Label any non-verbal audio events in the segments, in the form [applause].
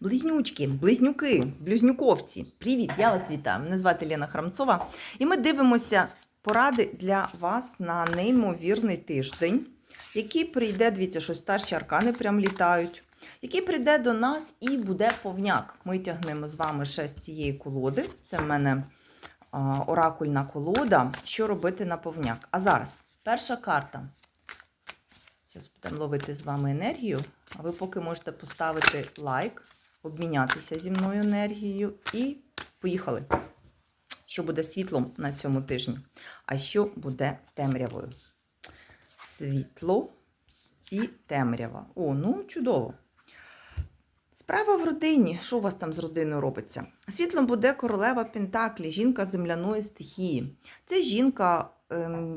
Близнючки, близнюки, близнюковці. Привіт, я вас вітаю. Мене звати Лена Храмцова. І ми дивимося поради для вас на неймовірний тиждень, який прийде, дивіться, що старші аркани прям літають. Який прийде до нас і буде повняк. Ми тягнемо з вами ще з цієї колоди. Це в мене оракульна колода. Що робити на повняк? А зараз перша карта. Зараз будемо ловити з вами енергію. А ви поки можете поставити лайк, обмінятися зі мною енергією і поїхали. Що буде світлом на цьому тижні? А що буде темрявою? Світло і темрява. О, ну чудово. Справа в родині. Що у вас там з родиною робиться? Світлом буде королева Пентаклі, жінка земляної стихії. Це жінка,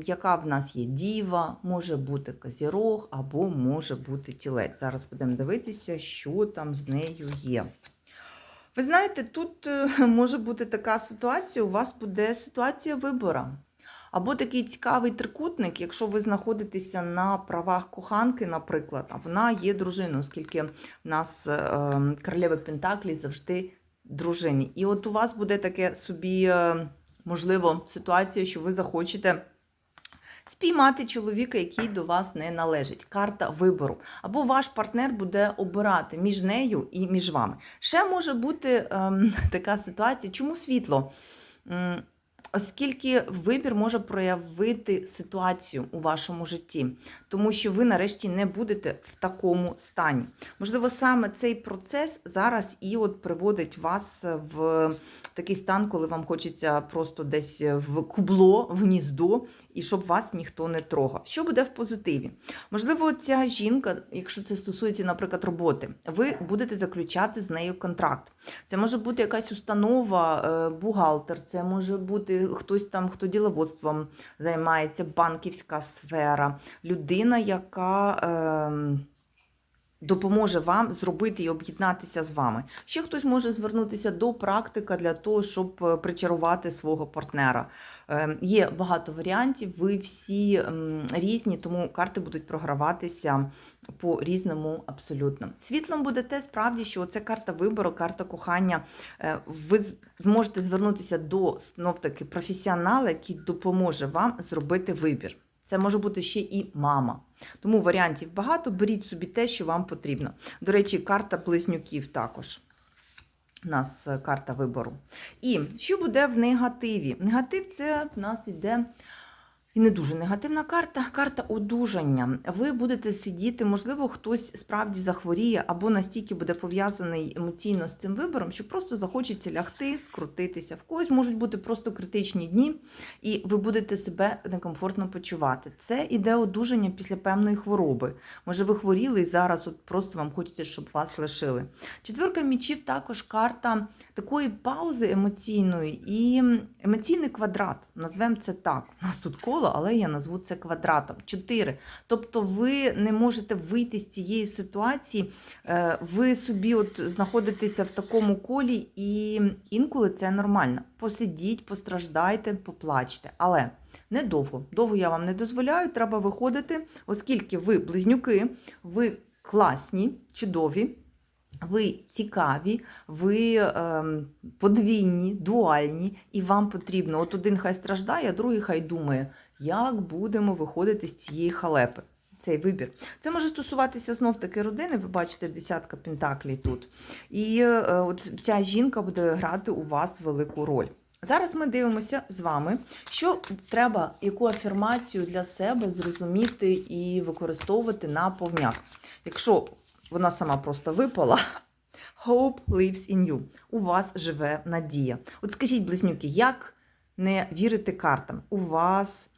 яка в нас є діва, може бути козірог або може бути тілець. Зараз будемо дивитися, що там з нею є. Ви знаєте, тут е, [laughs] може бути така ситуація, у вас буде ситуація вибору. Або такий цікавий трикутник, якщо ви знаходитеся на правах коханки, наприклад, а вона є дружиною, оскільки в нас е, королева Пентаклі завжди дружині. І от у вас буде таке собі, е, можливо, ситуація, що ви захочете спіймати чоловіка, який до вас не належить. Карта вибору. Або ваш партнер буде обирати між нею і між вами. Ще може бути ем, [laughs] така ситуація, чому світло? Оскільки вибір може проявити ситуацію у вашому житті, тому що ви нарешті не будете в такому стані. Можливо, саме цей процес зараз і от приводить вас в такий стан, коли вам хочеться просто десь в кубло, в гніздо, і щоб вас ніхто не трогав. Що буде в позитиві? Можливо, ця жінка, якщо це стосується, наприклад, роботи, ви будете заключати з нею контракт. Це може бути якась установа, е, бухгалтер, це може бути хтось там, хто діловодством займається, банківська сфера, людина, яка. ем, Допоможе вам зробити і об'єднатися з вами. Ще хтось може звернутися до практика для того, щоб е, причарувати свого партнера. Е, Є багато варіантів, ви всі різні, тому карти будуть програватися по різному абсолютно. Світлом буде те справді, що це карта вибору, карта кохання. Е, Ви зможете звернутися до знов таки професіонала, який допоможе вам зробити вибір. Це може бути ще і мама. Тому варіантів багато. Беріть собі те, що вам потрібно. До речі, карта близнюків також. У нас е, карта вибору. І що буде в негативі? Негатив це в нас іде. І не дуже негативна карта, карта одужання. Ви будете сидіти, можливо, хтось справді захворіє або настільки буде пов'язаний емоційно з цим вибором, що просто захочеться лягти, скрутитися. В когось можуть бути просто критичні дні, і ви будете себе некомфортно почувати. Це іде одужання після певної хвороби. Може, ви хворіли і зараз от просто вам хочеться, щоб вас лишили. Четверка мічів також карта такої паузи емоційної і емоційний квадрат. Назвемо це так. У нас тут коло, але я назву це квадратом. Чотири. Тобто ви не можете вийти з цієї ситуації, е, ви собі от знаходитеся в такому колі, і інколи це нормально. Посидіть, постраждайте, поплачте. Але недовго. Довго я вам не дозволяю, треба виходити, оскільки ви близнюки, ви класні, чудові. Ви цікаві, ви ем, подвійні, дуальні, і вам потрібно. От один хай страждає, а другий хай думає, як будемо виходити з цієї халепи. Цей вибір. Це може стосуватися знов таки родини. Ви бачите, десятка пентаклей тут. І е, от ця жінка буде грати у вас велику роль. Зараз ми дивимося з вами, що треба, яку афірмацію для себе зрозуміти і використовувати на повняк. Якщо вона сама просто випала. Hope lives in you. У вас живе надія. От скажіть, близнюки, як не вірити картам? У вас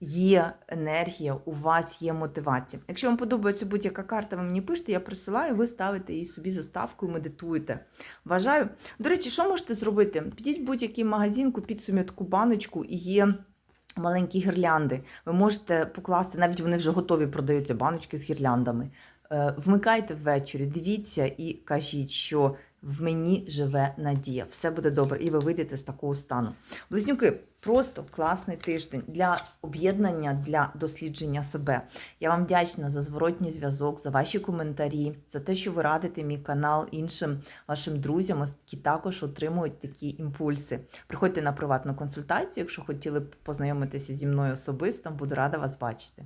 є енергія, у вас є мотивація. Якщо вам подобається будь-яка карта, ви мені пишете, я присилаю, ви ставите її собі заставку і медитуєте. Вважаю. До речі, що можете зробити? Підіть в будь-який магазин, купіть собі таку баночку і є. Маленькі гірлянди. Ви можете покласти, навіть вони вже готові продаються баночки з гірляндами. Е, Вмикайте ввечері, дивіться і кажіть, що в мені живе надія. Все буде добре, і ви вийдете з такого стану. Близнюки, просто класний тиждень для об'єднання, для дослідження себе. Я вам вдячна за зворотній зв'язок, за ваші коментарі, за те, що ви радите мій канал іншим вашим друзям, які також отримують такі імпульси. Приходьте на приватну консультацію, якщо хотіли б познайомитися зі мною особисто, буду рада вас бачити.